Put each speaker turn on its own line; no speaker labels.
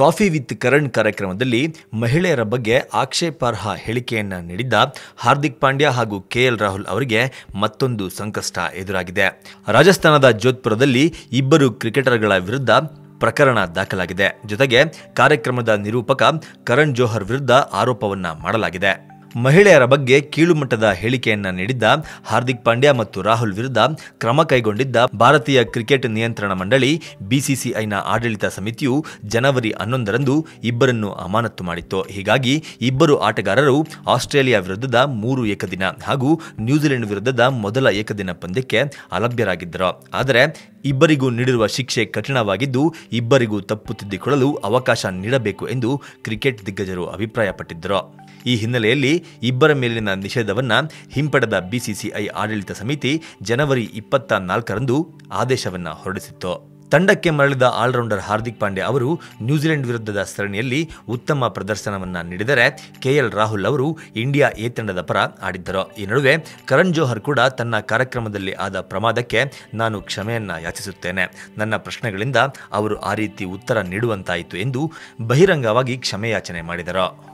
Coffee with Karan ಕಾರ್ಯಕ್ರಮದಲ್ಲಿ ಮಹಿಳೆಯರ ಬಗ್ಗೆ ಆಕ್ಷೇಪಾರ್ಹ ಹೇಳಿಕೆಯನ್ನ ನೀಡಿದ್ದ ಹಾರ್ದಿಕ್ ಪಾಂಡ್ಯ ಹಾಗೂ ಕೆಎಲ್ ರಾಹುಲ್ ಅವರಿಗೆ ಮತ್ತೊಂದು ಸಂಕಷ್ಟ ಎದುರಾಗಿದೆ. ರಾಜಸ್ಥಾನದ ಜೋಧ್ಪುರದಲ್ಲಿ ಇಬ್ಬರು ಕ್ರಿಕೆಟರ್ಗಳ ವಿರುದ್ಧ ಪ್ರಕರಣ ದಾಖಲಾಗಿದೆ. ಜೊತೆಗೆ ಕಾರ್ಯಕ್ರಮದ ನಿರೂಪಕ ಕರಣ್ ಜೋಹರ್ ವಿರುದ್ಧ ಆರೋಪವನ್ನ ಮಾಡಲಾಗಿದೆ. ಮಹಿಳೆಯರ ಬಗ್ಗೆ ಕೀಳುಮಟ್ಟದ ಹೇಳಿಕೆಯನ್ನ ನೀಡಿದ್ದ ಹಾರ್ದಿಕ್ ಪಾಂಡ್ಯ ಮತ್ತು ರಾಹುಲ್ ವಿರುದ್ಧ ಕ್ರಮ ಕೈಗೊಂಡಿದ್ದ ಭಾರತೀಯ ಕ್ರಿಕೆಟ್ ನಿಯಂತ್ರಣ ಮಂಡಳಿ, ಬಿಸಿಸಿಐನ ಆಡಳಿತ ಸಮಿತಿಯು ಜನವರಿ ಹನ್ನೊಂದರಂದು ಇಬ್ಬರನ್ನು ಅಮಾನತ್ತು ಮಾಡಿತ್ತು. ಹೀಗಾಗಿ ಇಬ್ಬರು ಆಟಗಾರರು ಆಸ್ಟ್ರೇಲಿಯಾ ವಿರುದ್ಧದ ಮೂರು ಏಕದಿನ ಹಾಗೂ ನ್ಯೂಜಿಲೆಂಡ್ ವಿರುದ್ಧದ ಮೊದಲ ಏಕದಿನ ಪಂದ್ಯಕ್ಕೆ ಅಲಭ್ಯರಾಗಿದ್ದರು. ಆದರೆ ಇಬ್ಬರಿಗೂ ನೀಡಿರುವ ಶಿಕ್ಷೆ ಕಠಿಣವಾಗಿದ್ದು, ಇಬ್ಬರಿಗೂ ತಪ್ಪು ತಿದ್ದಿಕೊಳ್ಳಲು ಅವಕಾಶ ನೀಡಬೇಕು ಎಂದು ಕ್ರಿಕೆಟ್ ದಿಗ್ಗಜರು ಅಭಿಪ್ರಾಯಪಟ್ಟಿದ್ದರು. ಈ ಹಿನ್ನೆಲೆಯಲ್ಲಿ ಇಬ್ಬರ ಮೇಲಿನ ನಿಷೇಧವನ್ನು ಹಿಂಪಡೆದ ಬಿಸಿಸಿಐ ಆಡಳಿತ ಸಮಿತಿ ಜನವರಿ ಇಪ್ಪತ್ತ ನಾಲ್ಕರಂದು ಆದೇಶವನ್ನು ಹೊರಡಿಸಿತ್ತು. ತಂಡಕ್ಕೆ ಮರಳಿದ ಆಲ್ರೌಂಡರ್ ಹಾರ್ದಿಕ್ ಪಾಂಡ್ಯ ಅವರು ನ್ಯೂಜಿಲೆಂಡ್ ವಿರುದ್ಧದ ಸರಣಿಯಲ್ಲಿ ಉತ್ತಮ ಪ್ರದರ್ಶನವನ್ನು ನೀಡಿದರೆ ಕೆಎಲ್ ರಾಹುಲ್ ಅವರು ಇಂಡಿಯಾ ಎ ತಂಡದ ಪರ ಆಡಿದ್ದರು. ಈ ನಡುವೆ ಕರಣ್ ಜೋಹರ್ ಕೂಡ ತನ್ನ ಕಾರ್ಯಕ್ರಮದಲ್ಲಿ ಆದ ಪ್ರಮಾದಕ್ಕೆ ನಾನು ಕ್ಷಮೆಯನ್ನ ಯಾಚಿಸುತ್ತೇನೆ. ನನ್ನ ಪ್ರಶ್ನೆಗಳಿಂದ ಅವರು ಆ ರೀತಿ ಉತ್ತರ ನೀಡುವಂತಾಯಿತು ಎಂದು ಬಹಿರಂಗವಾಗಿ ಕ್ಷಮೆಯಾಚನೆ ಮಾಡಿದರು.